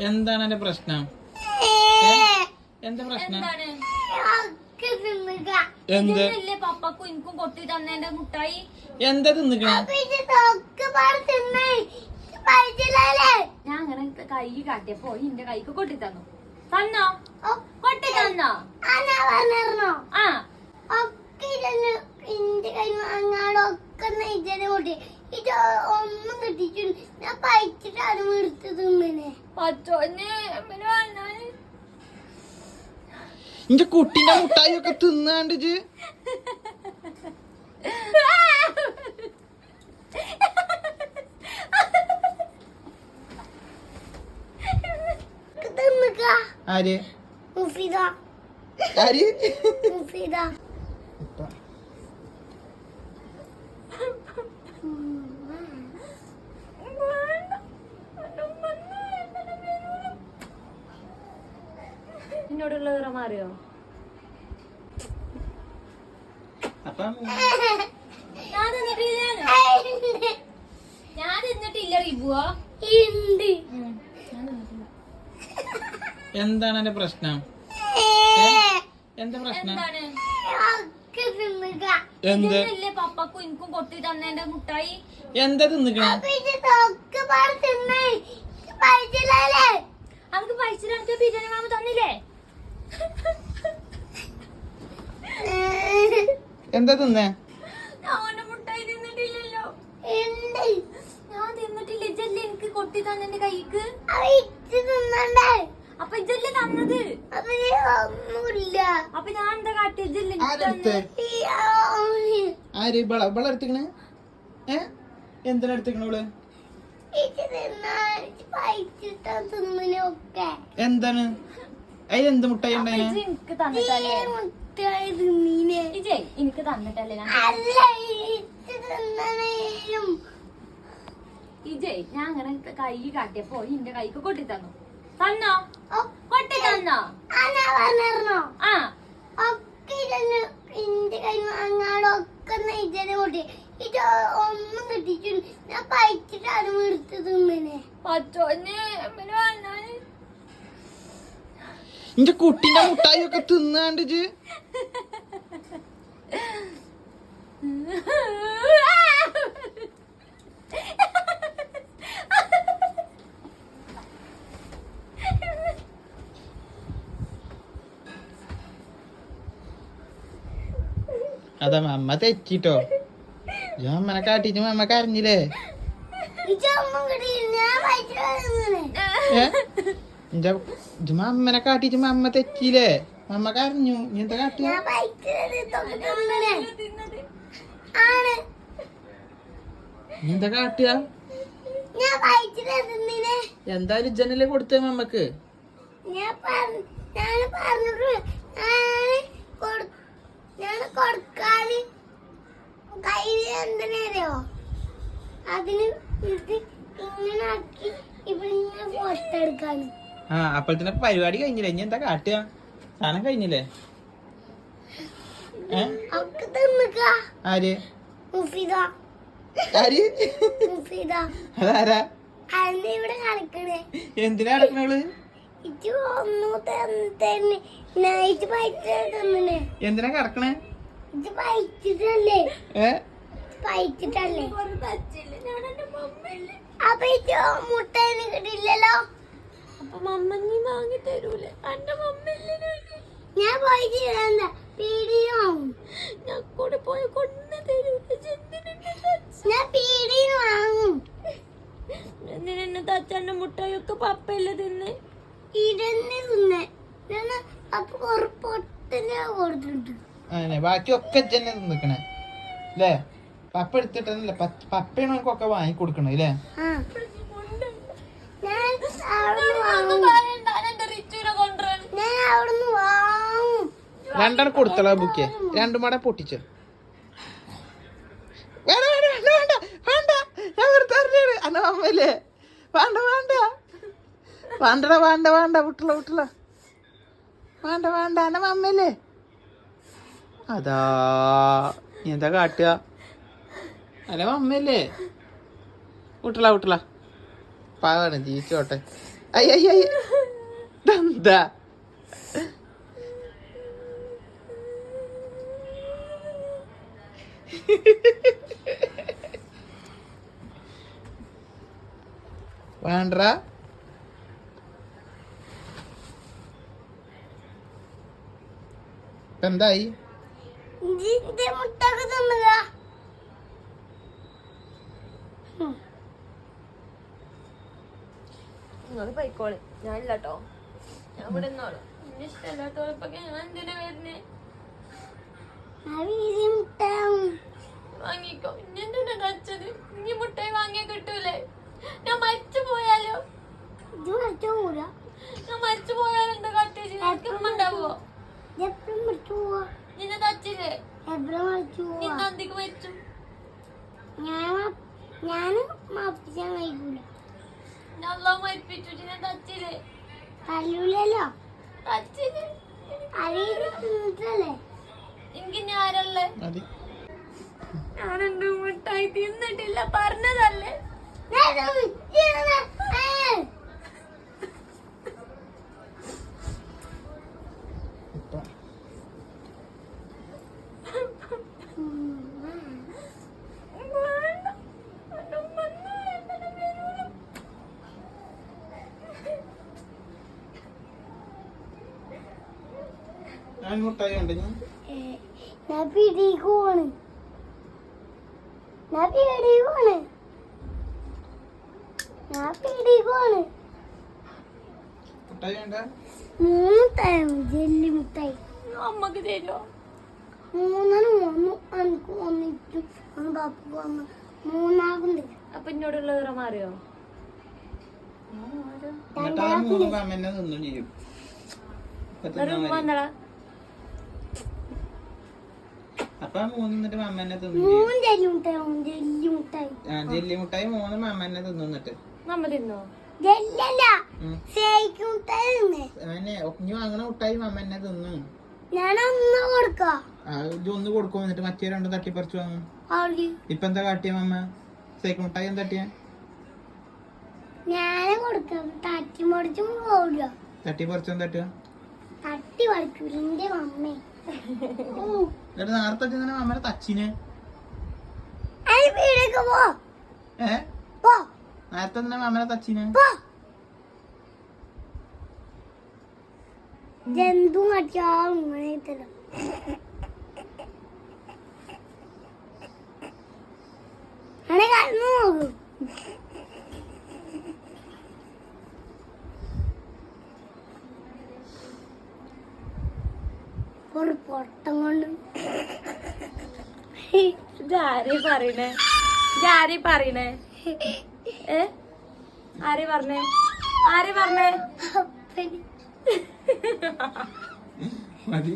എന്താണ് എന്റെ പ്രശ്നം? എന്താ പ്രശ്നം? എന്ത്? പപ്പക്കും എനിക്കും മുട്ടായി? എന്താ തിന്നിക്കണ ഞാൻ അങ്ങനെ കൈ കാട്ടിയപ്പോ ഇന്റെ കൈക്ക് കൊട്ടി തന്നു. തന്നോ? കൊട്ടി തന്നോ? ആ എന്റെ ഇത് ഒന്നും കിട്ടിയിട്ടുണ്ട് ഞാൻ പൈച്ചിട്ടാണ് എടുത്ത് ഇന്റെ കുട്ടിന്റെ മുട്ടായി ഒക്കെ തിന്നാണ്ട് ആര്? മുഫിദ. ആര്? മുഫിദ നിറം മാറിയോ അപ്പം ഞാൻ തിന്നിട്ടില്ല ഞാൻ തിന്നിട്ടില്ല റിബുവോ ഉണ്ട് എന്താണ് എന്റെ പ്രശ്നം? എന്താ പ്രശ്നം എന്ത്? പപ്പക്കും എനിക്കും കൊട്ടി മുട്ടായി. എന്താ തിന്നിക്കണ? പൈസ ബിരിയാണി മാമ തന്നില്ലേ? എന്താ തിന്നേ? ആര്? ഇവള ഇവള എടുത്തിക്കണേ ഏ? എന്തിനാ എന്താണ്? അതിൽ എന്ത് മുട്ടായി അപ്പൊ ഉണ്ടായിനെ? ഇജ് എനിക്ക് തന്നിട്ടല്ലേ? മുട്ടായി തിന്നീനെ ഇജേ എനിക്ക് തന്നിട്ടല്ലേ ഞാൻ അങ്ങനെ കൈ കാട്ടിയപ്പോ ഇന്റെ കൈക്ക് കൊട്ടി തന്നു? തന്നോ കൊട്ടി തന്നോ? ആ ഇതന്നെ എന്റെ കൈ അങ്ങാടൊക്കെ ഇതന്നെ കൂട്ടി ഇത് ഒന്നും കിട്ടിയിട്ടുണ്ട് ഞാൻ പൈച്ചിട്ടാണ് എടുത്ത് തിന്നനെ പച്ചോന് പിന്നെ വന്നാൽ ഇന്റെ കുട്ടിന്റെ മുട്ടായി ഒക്കെ തിന്നാണ്ട് അതെ അമ്മ തെറ്റിട്ടോ. അമ്മനെ കാട്ടിട്ട് അമ്മ കരഞ്ഞില്ലേ ഏ? ഇന്റെ ഇജ്ജ് അമ്മനെ കാട്ടിച്ച് അമ്മ തെറ്റിയില്ലേ? അമ്മ കരഞ്ഞു. നീ എന്താ കാട്ടി നീ എന്താ കാട്ടിയ എന്തായാലും ജനൽ കൊടുത്തേ അമ്മയ്ക്ക്? അതിന് ഇത് ഇങ്ങനെ ആക്കി ഇവിടെ ഇങ്ങനെ പോസ്റ്റ് എടുക്കാന് ആ അപ്പോഴത്തേനെ പരിപാടി കഴിഞ്ഞില്ലേ? ഇനി എന്താ കാട്ടുക? സാധനം കഴിഞ്ഞില്ലേ? ആര്? അതാരാ? എന്തിനാ നൈറ്റ് എന്തിനാ അപ്പൊ മുട്ട കിട്ടില്ലല്ലോ അപ്പൊ മമ്മ നീ വാങ്ങി തരൂലേ? എന്റെ മമ്മല്ലേ ഞാൻ പോയിട്ട് ഞാൻ കൂടെ പോയ കൊണ്ടു തരൂലേ? ഞാൻ വാങ്ങും. എന്തിനെന്നെ തച്ചന്റെ മുട്ടായൊക്കെ പപ്പയല്ലേ തിന്ന്? ഇടന്നെ തിന്നെ. ഞാൻ അപ്പൊ ഒരു പൊട്ടനെ കൊടുത്തിട്ടുണ്ട്. അങ്ങനെ ബാക്കിയൊക്കെ തന്നെ അല്ലേ പപ്പ എടുത്തിട്ടല്ലേ പപ്പയാണ് നമുക്കൊക്കെ വാങ്ങി കൊടുക്കണേ അല്ലേ ആ ഞാൻ അവിടുന്ന് വാങ്ങും പറയണ്ട എന്റെ റിച്ചുവിനെ കൊണ്ടുവരാൻ ഞാൻ അവിടുന്ന് വാങ്ങും രണ്ടെണ്ണം കൊടുത്തള ബുക്ക് രണ്ടും കൂടെ പൊട്ടിച്ചു. വേണ്ട വേണ്ട വേണ്ട വേണ്ട വേണ്ട. ഞാൻ വെറുതെ അറിഞ്ഞാണ് അന്ന അമ്മല്ലേ വേണ്ട വേണ്ട. വേണ്ടടാ വേണ്ട വേണ്ട. വിട്ടുള്ള വിട്ടുള്ള വേണ്ട വേണ്ട. അന്ന അമ്മല്ലേ അതാ. നീ എന്താ കാട്ടുക? അല്ല അമ്മല്ലേ വിട്ടുള്ള വിട്ടുള്ള പാവാണ് ജീവിച്ചോട്ടെ. അയ്യ ഇതെന്താ വേണ്ട എന്തായി നിങ്ങൾ പോയിക്കോളി. ഞാൻ ഇല്ലട്ടോ ഞാൻ ഇവിടെ നിന്നോളൂ. എന്നെ ഇഷ്ടമല്ലാത്തോളപ്പോ ഞാൻ എന്തിനാ വരുന്നേ? വാങ്ങിക്കോ. ഇനി എന്തിനാ കച്ചത് ഇനി മുട്ടായി വാങ്ങിയ കിട്ടൂലേ? ഞാൻ മരിച്ചു പോയാലോ ഇത് മറിച്ചു പോല ഞാൻ മരിച്ചു പോയാലോ എന്താ കട്ടേജ് ഉണ്ടാവോ എപ്പോഴും മറിച്ചു പോവാ നിന്നെ തച്ചില്ലേ എപ്പോഴും മറിച്ചു നീ പോവാ നന്ദിക്ക് മരിച്ചു ഞാൻ ഞാൻ മാപ്പിച്ചാൻ കഴിക്കൂല ഞാൻ അറിയില്ലേ എനിക്ക് ഞാനല്ലേ മതി. ഞാനെന്ത് മുട്ടായി തിന്നിട്ടില്ല പറഞ്ഞതല്ലേ? ഞാൻ മുട്ടായി ഉണ്ട് ഞാൻ ഞാൻ പിടിക്ക് പോണ് ഞാൻ പിടിക്ക് പോണ് ഞാൻ പിടിക്ക് പോണ് മുട്ടായി വേണ്ട മൂന്ന് മുട്ടായി ജെല്ലി മുട്ടായി. അമ്മയ്ക്ക് തരുമോ മൂന്നാണ് മൂന്ന് എനിക്ക് ഒന്നിച്ചു ഒന്ന് പാപ്പ വന്ന്. മൂന്നാകുണ്ട് അപ്പൊ എന്നോടുള്ള ഉറ മാറിയോ? മൂന്ന് അമ്മ തിന്നും ചെയ്യും. ഇപ്പൊ തിന്നാ മതി. വന്നടാ. അപ്പൊ മൂന്നിട്ട് മൂന്ന് എന്നിട്ട് അമ്മ തിന്നും ജെല്ലി മുട്ടായി മൂന്ന് ജെല്ലി തിന്നിട്ട് ആ ജെല്ലി മുട്ടായി അമ്മ തിന്നും. ഇനി വാങ്ങണ മുട്ടായി ഒന്ന് കൊടുക്കാം. ഇത് ഒന്ന് കൊടുക്കും എന്നിട്ട് മറ്റേ രണ്ടും തട്ടിപ്പറിച്ചു വാങ്ങും. ഇപ്പൊ എന്താ കാട്ടിയ മമ്മ സേക്ക് മുട്ടായി എന്താ തട്ടിയ ഞാനും കൊടുക്കാം. തട്ടി മുറിച്ചും തട്ടി തട്ടിപ്പറിച്ചു തട്ടിയ തട്ടുക തട്ടി പറിക്കൂല എന്റെ മമ്മേ. നേരത്തെ അമ്മനെ തച്ചിന്? നേരത്തെ അമ്മനെ തച്ചിന്? ജന്തു കടിച്ചാലും ഇങ്ങനെ തരാം അങ്ങനെ കടന്നു നോക്കും ഒരു പൊട്ടം കൊണ്ട്. ഇതാരെ പറയണേ? ഇതാരെ പറയണേ? ഏ? ആരെ പറഞ്ഞേ? ആരെ പറഞ്ഞേ? മതി.